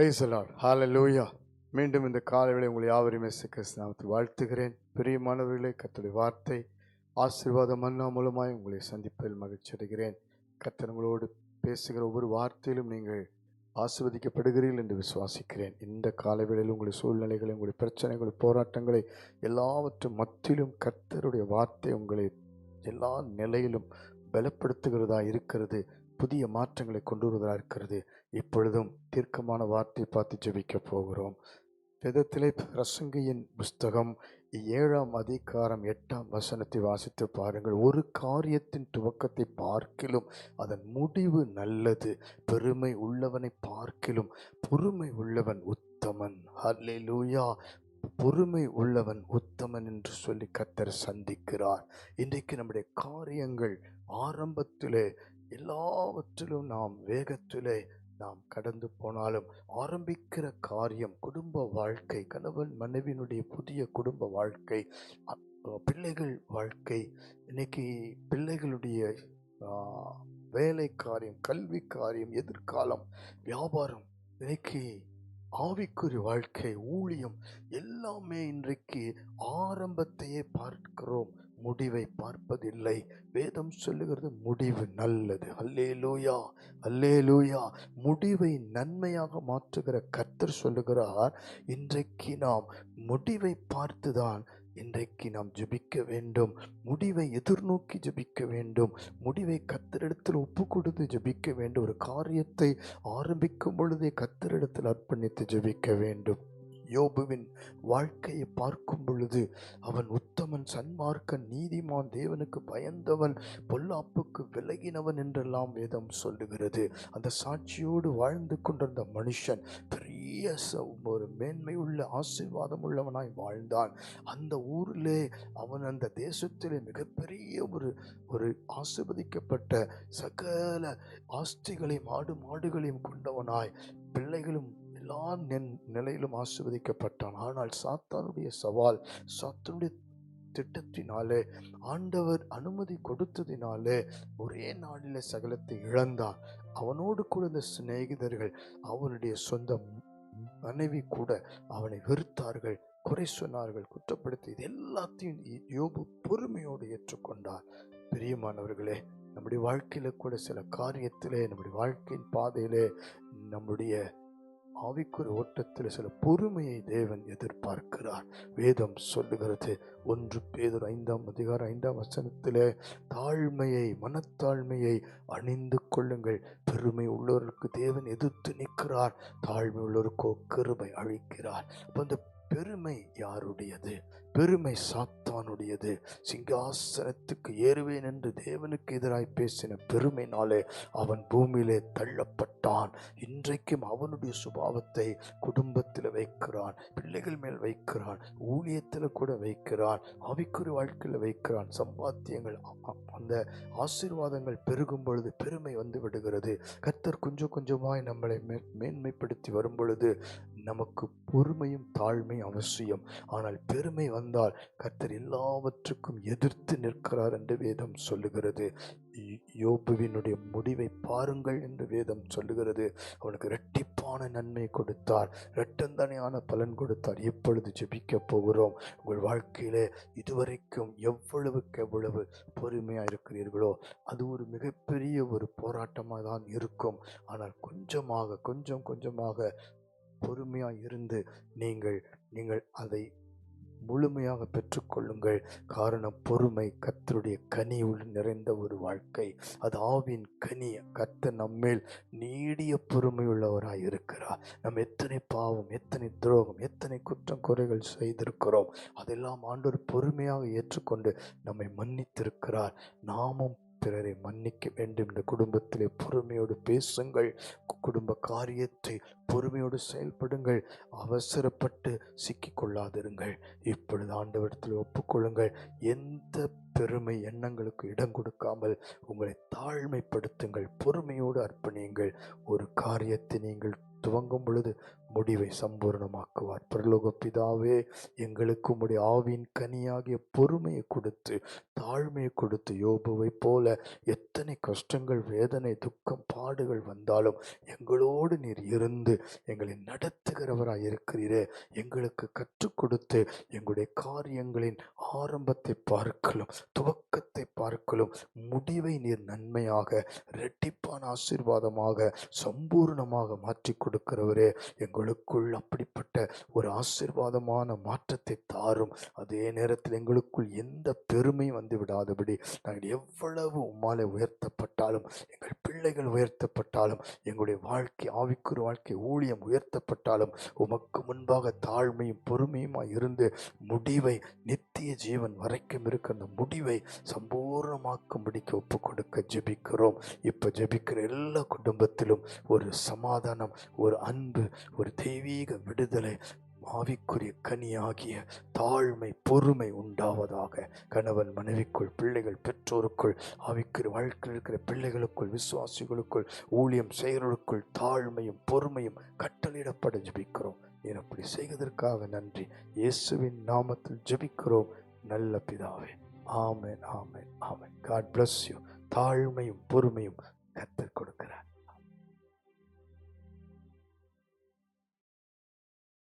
Price ஹால லூயா மீண்டும் இந்த காலைவேளை உங்களை யாவரையும் இயேசு வாழ்த்துகிறேன். பிரியமானவர்களே கர்த்தருடைய வார்த்தை ஆசீர்வாதம் மன்னா மூலமாய் உங்களை சந்திப்பதில் மகிழ்ச்சி அடைகிறேன். கத்தனங்களோடு உங்களோடு பேசுகிற ஒவ்வொரு வார்த்தையிலும் நீங்கள் ஆசிர்வதிக்கப்படுகிறீர்கள் என்று விசுவாசிக்கிறேன். இந்த காலவேளையில் உங்களுடைய சூழ்நிலைகளை உங்களுடைய பிரச்சனைகளை போராட்டங்களை எல்லாவற்றும் மத்தியிலும் கர்த்தருடைய வார்த்தை உங்களை எல்லா நிலையிலும் பலப்படுத்துகிறதா இருக்கிறது. புதிய மாற்றங்களை கொண்டு வருவதாக இருக்கிறது. இப்பொழுதும் தீர்க்கமான வார்த்தை பார்த்து ஜெபிக்க போகிறோம். விதத்திலே பிரசங்கியின் புஸ்தகம் ஏழாம் அதிகாரம் எட்டாம் வசனத்தை வாசித்து பாருங்கள். ஒரு காரியத்தின் துவக்கத்தை பார்க்கிலும் அதன் முடிவு நல்லது. பெருமை உள்ளவனை பார்க்கிலும் பொறுமை உள்ளவன் உத்தமன். ஹல்லேலூயா பொறுமை உள்ளவன் உத்தமன் என்று சொல்லி கத்தர் சந்திக்கிறார். இன்றைக்கு நம்முடைய காரியங்கள் ஆரம்பத்திலே எல்லாவற்றிலும் நாம் வேகத்திலே நாம் கடந்து போனாலும் ஆரம்பிக்கிற காரியம் குடும்ப வாழ்க்கை கணவன் மனைவியினுடைய புதிய குடும்ப வாழ்க்கை பிள்ளைகள் வாழ்க்கை இன்னைக்கு பிள்ளைகளுடைய வேலை காரியம் கல்வி காரியம் எதிர்காலம் வியாபாரம் இன்னைக்கு ஆவிக்குரிய வாழ்க்கை ஊழியம் எல்லாமே இன்றைக்கு ஆரம்பத்தையே பார்க்கிறோம். முடிவை பார்ப்பதில்லை. வேதம் சொல்லுகிறது முடிவு நல்லது. அல்லே லூயா அல்லே லூயா முடிவை நன்மையாக மாற்றுகிற கர்த்தர் சொல்லுகிறார் இன்றைக்கு நாம் முடிவை பார்த்துதான் இன்றைக்கு நாம் ஜெபிக்க வேண்டும். முடிவை எதிர்நோக்கி ஜெபிக்க வேண்டும். முடிவை கத்தரிடத்தில் ஒப்பு கொடுத்து ஜெபிக்க வேண்டும். ஒரு காரியத்தை ஆரம்பிக்கும் பொழுதே கத்தரிடத்தில் அர்ப்பணித்து ஜெபிக்க வேண்டும். யோபுவின் வாழ்க்கையை பார்க்கும் பொழுது அவன் உத்தமன் சன்மார்க்கன் நீதிமான் தேவனுக்கு பயந்தவன் பொல்லாப்புக்கு விலகினவன் என்றெல்லாம் வேதம் சொல்லுகிறது. அந்த சாட்சியோடு வாழ்ந்து கொண்டிருந்த மனுஷன் பெரிய ஒரு மேன்மை உள்ள ஆசீர்வாதம் உள்ளவனாய் வாழ்ந்தான். அந்த ஊரிலே அவன் அந்த தேசத்திலே மிகப்பெரிய ஒரு ஒரு ஆசிர்வதிக்கப்பட்ட சகல ஆஸ்திகளையும் ஆடு மாடுகளையும் கொண்டவனாய் பிள்ளைகளும் எல்லா நென்- நிலையிலும் ஆசிர்வதிக்கப்பட்டான். ஆனால் சாத்தானுடைய சவால் சாத்தானுடைய திட்டத்தினாலே ஆண்டவர் அனுமதி கொடுத்ததினாலே ஒரே நாளில் சகலத்தை இழந்தான். அவனோடு கூட இந்த சிநேகிதர்கள் அவனுடைய சொந்த மனைவி கூட அவனை வெறுத்தார்கள் குறை சொன்னார்கள் குற்றப்படுத்தி இது எல்லாத்தையும் யோபு பொறுமையோடு ஏற்றுக்கொண்டார். பிரியமானவர்களே நம்முடைய வாழ்க்கையில் கூட சில காரியத்திலே நம்முடைய வாழ்க்கையின் பாதையிலே நம்முடைய ஆவிக்குரிய ஓட்டத்தில் சில பொறுமையை தேவன் எதிர்பார்க்கிறார். வேதம் சொல்லுகிறது ஒன்று பேதர் ஐந்தாம் அதிகாரம் ஐந்தாம் வசனத்திலே தாழ்மையை மனத்தாழ்மையை அணிந்து கொள்ளுங்கள். பெருமை உள்ளவர்களுக்கு தேவன் எதிர்த்து நிற்கிறார். தாழ்மை உள்ளவருக்கோ கிருபை அழிக்கிறார் அப்போ அந்த பெருமை யாருடையது? பெருமை சாத்தானுடையது சிங்காசனத்துக்கு ஏறுவேன் என்று தேவனுக்கு எதிராய் பேசின பெருமைனாலே அவன் பூமியிலே தள்ளப்பட்டான். இன்றைக்கும் அவனுடைய சுபாவத்தை குடும்பத்தில் வைக்கிறான் பிள்ளைகள் மேல் வைக்கிறான் ஊழியத்தில் கூட வைக்கிறான் ஆவிக்குரிய வாழ்க்கையில் வைக்கிறான். சம்பாத்தியங்கள் அந்த ஆசீர்வாதங்கள் பெருகும் பொழுது பெருமை வந்து விடுகிறது. கர்த்தர் கொஞ்சம் கொஞ்சமாய் நம்மளை மே- மேன்மைப்படுத்தி வரும் பொழுது நமக்கு பொறுமையும் தாழ்மையும் அவசியம். ஆனால் பெருமை வந்தால் கர்த்தர் எல்லாவற்றுக்கும் எதிர்த்து நிற்கிறார் என்று வேதம் சொல்லுகிறது. யோபுவினுடைய முடிவை பாருங்கள் என்று வேதம் சொல்லுகிறது. அவனுக்கு இரட்டிப்பான நன்மை கொடுத்தார். இரட்டந்தனையான பலன் கொடுத்தார். எப்பொழுது ஜெபிக்க போகிறோம்? உங்கள் வாழ்க்கையிலே இதுவரைக்கும் எவ்வளவுக்கு எவ்வளவு பொறுமையாக இருக்கிறீர்களோ அது ஒரு மிகப்பெரிய ஒரு போராட்டமாக தான் இருக்கும். ஆனால் கொஞ்சமாக கொஞ்சம் கொஞ்சமாக பொறுமையாக இருந்து நீங்கள் நீங்கள் அதை முழுமையாக பெற்றுக்கொள்ளுங்கள். காரணம் பொறுமை கத்தருடைய கனி உள் நிறைந்த ஒரு வாழ்க்கை. அது ஆவின் கனி. கத்த நம்மேல் நீடிய பொறுமை உள்ளவராய் இருக்கிறார். நம்ம எத்தனை பாவம் எத்தனை துரோகம் எத்தனை குற்றம் குறைகள் செய்திருக்கிறோம் அதெல்லாம் ஆண்டவர் பொறுமையாக ஏற்றுக்கொண்டு நம்மை மன்னித்திருக்கிறார். நாமும் பிறரை மன்னிக்க வேண்டும் இந்த குடும்பத்திலே பொறுமையோடு பேசுங்கள். குடும்ப காரியத்தை பொறுமையோடு செயல்படுங்கள். அவசரப்பட்டு சிக்கிக்கொள்ளாதிருங்கள் இப்பொழுது ஆண்டவரத்தில் ஒப்புக்கொள்ளுங்கள். எந்த பெருமை எண்ணங்களுக்கு இடம் கொடுக்காமல் உங்களை தாழ்மைப்படுத்துங்கள் பொறுமையோடு அர்ப்பணியுங்கள். ஒரு காரியத்தை நீங்கள் துவங்கும் பொழுது முடிவை சம்பூர்ணமாக்குவார். பிரலோக பிதாவே எங்களுக்கு உடைய ஆவின் கனியாகிய பொறுமையை கொடுத்து தாழ்மையை கொடுத்து யோபுவை போல எத் எத்தனை கஷ்டங்கள் வேதனை துக்கம் பாடுகள் வந்தாலும் எங்களோடு நீர் இருந்து எங்களை நடத்துகிறவராக இருக்கிறீரே. எங்களுக்கு கற்றுக் கொடுத்து எங்களுடைய காரியங்களின் ஆரம்பத்தை பார்க்கலும் துவக்கத்தை பார்க்கலும் முடிவை நீர் நன்மையாக ரெட்டிப்பான ஆசீர்வாதமாக சம்பூர்ணமாக மாற்றி கொடுக்கிறவரே. எங்களுக்குள் அப்படிப்பட்ட ஒரு ஆசீர்வாதமான மாற்றத்தை தாரும். அதே நேரத்தில் எங்களுக்குள் எந்த பெருமையும் வந்து விடாதபடி நாங்கள் எவ்வளவு உம்மாலே உயர்த்தப்பட்டாலும் எங்கள் பிள்ளைகள் உயர்த்தப்பட்டாலும் எங்களுடைய வாழ்க்கை ஆவிக்குரிய வாழ்க்கை ஊழியம் உயர்த்தப்பட்டாலும் உமக்கு முன்பாக தாழ்மையும் பொறுமையுமா இருந்து முடிவை நித்திய ஜீவன் வரைக்கும் இருக்க அந்த முடிவை சம்பூர்ணமாக்கும்படிக்கு ஒப்பு கொடுக்க ஜெபிக்கிறோம். இப்போ ஜெபிக்கிற எல்லா குடும்பத்திலும் ஒரு சமாதானம் ஒரு அன்பு ஒரு தெய்வீக விடுதலை ஆவிக்குரிய கனியாகிய தாழ்மை பொறுமை உண்டாவதாக கணவன் மனைவிக்குள் பிள்ளைகள் பெற்றோருக்குள் ஆவிக்குரிய வாழ்க்கையில் இருக்கிற பிள்ளைகளுக்குள் விசுவாசிகளுக்குள் ஊழியம் செய்கிறவர்களுக்குள் தாழ்மையும் பொறுமையும் கட்டளையிடப்பட ஜெபிக்கிறோம். நீர் அப்படி செய்வதற்காக நன்றி. இயேசுவின் நாமத்தில் ஜெபிக்கிறோம். நல்ல பிதாவே. ஆமேன் ஆமேன் ஆமேன். காட் பிளஸ் யூ தாழ்மையும் பொறுமையும் கத்தர் கொடுக்கிறார்.